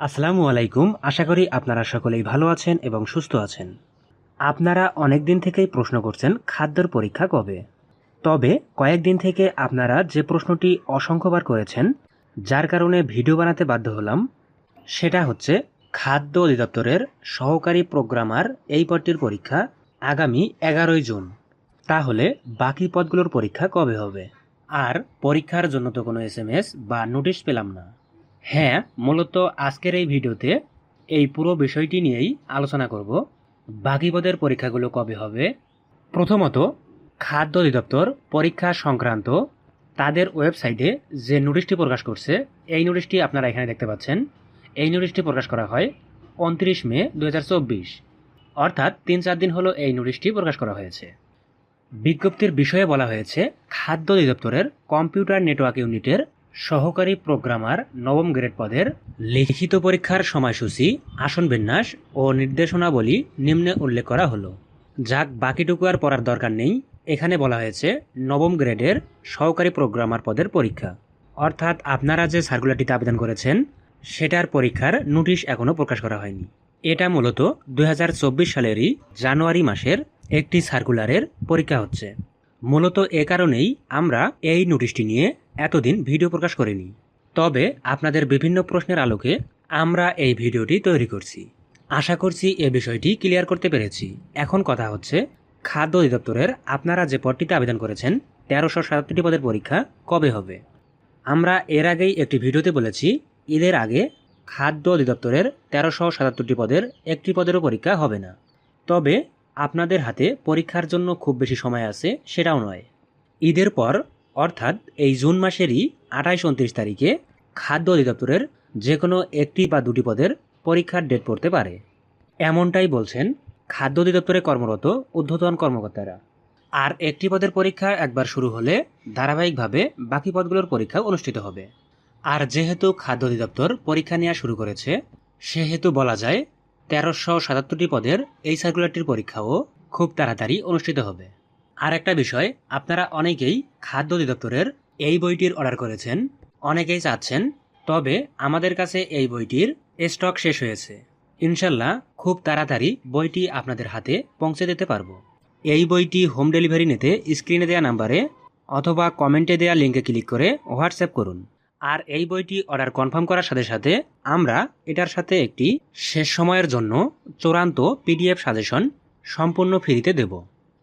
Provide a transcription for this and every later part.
আসসালামু আলাইকুম। আশা করি আপনারা সকলেই ভালো আছেন এবং সুস্থ আছেন। আপনারা অনেক দিন থেকেই প্রশ্ন করছেন, খাদ্যের পরীক্ষা কবে? তবে কয়েকদিন থেকে আপনারা যে প্রশ্নটি অসংখ্যবার করেছেন, যার কারণে ভিডিও বানাতে বাধ্য হলাম, সেটা হচ্ছে খাদ্য অধিদপ্তরের সহকারী প্রোগ্রামার এই পদটির পরীক্ষা আগামী এগারোই জুন। তাহলে বাকি পদগুলোর পরীক্ষা কবে হবে? আর পরীক্ষার জন্য তো কোনো এস বা নোটিশ পেলাম না। হ্যাঁ মূলত আজকের এই ভিডিওতে এই পুরো বিষয়টি নিয়েই আলোচনা করব। বাকি পদের পরীক্ষাগুলো কবে হবে? প্রথমত, খাদ্য অধিদপ্তর পরীক্ষা সংক্রান্ত তাদের ওয়েবসাইটে যে নোটিশটি প্রকাশ করছে, এই নোটিশটি আপনারা এখানে দেখতে পাচ্ছেন। এই নোটিশটি প্রকাশ করা হয় উনত্রিশ মে দু হাজার চব্বিশ। অর্থাৎ তিন চার দিন হলো এই নোটিশটি প্রকাশ করা হয়েছে। বিজ্ঞপ্তির বিষয়ে বলা হয়েছে, খাদ্য অধিদপ্তরের কম্পিউটার নেটওয়ার্ক ইউনিটের সহকারী প্রোগ্রামার নবম গ্রেড পদের লিখিত পরীক্ষার সময়সূচি, আসন বিন্যাস ও নির্দেশনাবলী নিম্নে উল্লেখ করা হলো। যাক, বাকিটুকু আর পড়ার দরকার নেই। এখানে বলা হয়েছে, নবম গ্রেডের সহকারী প্রোগ্রামার পদের পরীক্ষা। অর্থাৎ আপনারা যে সার্কুলারটিতে আবেদন করেছেন, সেটার পরীক্ষার নোটিশ এখনও প্রকাশ করা হয়নি। এটা মূলত দু হাজার চব্বিশ সালেরই জানুয়ারি মাসের একটি সার্কুলারের পরীক্ষা হচ্ছে। মূলত এ কারণেই আমরা এই নোটিশটি নিয়ে এতদিন ভিডিও প্রকাশ করিনি। তবে আপনাদের বিভিন্ন প্রশ্নের আলোকে আমরা এই ভিডিওটি তৈরি করছি। আশা করছি এ বিষয়টি ক্লিয়ার করতে পেরেছি। এখন কথা হচ্ছে, খাদ্য অধিদপ্তরের আপনারা যে পদটিতে আবেদন করেছেন, তেরোশো সাতাত্তরটি পদের পরীক্ষা কবে হবে? আমরা এর আগেই একটি ভিডিওতে বলেছি, ঈদের আগে খাদ্য অধিদপ্তরের তেরোশো সাতাত্তরটি পদের একটি পদেরও পরীক্ষা হবে না। তবে আপনাদের হাতে পরীক্ষার জন্য খুব বেশি সময় আছে, সেটাও নয়। ঈদের পর, অর্থাৎ এই জুন মাসেরই আঠাইশ উনত্রিশ তারিখে খাদ্য অধিদপ্তরের যে কোনো একটি বা দুটি পদের পরীক্ষার ডেট পড়তে পারে। এমনটাই বলছেন খাদ্য অধিদপ্তরে কর্মরত ঊর্ধ্বতন কর্মকর্তারা। আর একটি পদের পরীক্ষা একবার শুরু হলে ধারাবাহিকভাবে বাকি পদগুলোর পরীক্ষা অনুষ্ঠিত হবে। আর যেহেতু খাদ্য অধিদপ্তর পরীক্ষা নেওয়া শুরু করেছে, সেহেতু বলা যায় তেরোশো সাতাত্তরটি পদের এই সার্কুলারটির পরীক্ষাও খুব তাড়াতাড়ি অনুষ্ঠিত হবে। আর একটা বিষয়, আপনারা অনেকেই খাদ্য অধিদপ্তরের এই বইটির অর্ডার করেছেন, অনেকেই চাচ্ছেন, তবে আমাদের কাছে এই বইটির স্টক শেষ হয়েছে। ইনশাল্লাহ খুব তাড়াতাড়ি বইটি আপনাদের হাতে পৌঁছে দিতে পারব। এই বইটি হোম ডেলিভারি নিতে স্ক্রিনে দেওয়া নাম্বারে অথবা কমেন্টে দেওয়া লিঙ্কে ক্লিক করে হোয়াটসঅ্যাপ করুন। আর এই বইটি অর্ডার কনফার্ম করার সাথে সাথে আমরা এটার সাথে একটি শেষ সময়ের জন্য চূড়ান্ত পিডিএফ সাজেশন সম্পূর্ণ ফ্রিতে দেব।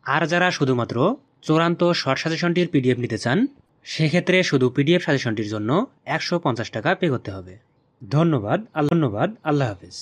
আর যারা শুধুমাত্র চূড়ান্ত শর্ট সাজেশনটির পিডিএফ নিতে চান, সেক্ষেত্রে শুধু পিডিএফ সাজেশনটির জন্য একশো পঞ্চাশ টাকা পে করতে হবে। ধন্যবাদ ধন্যবাদ, আল্লাহ হাফিজ।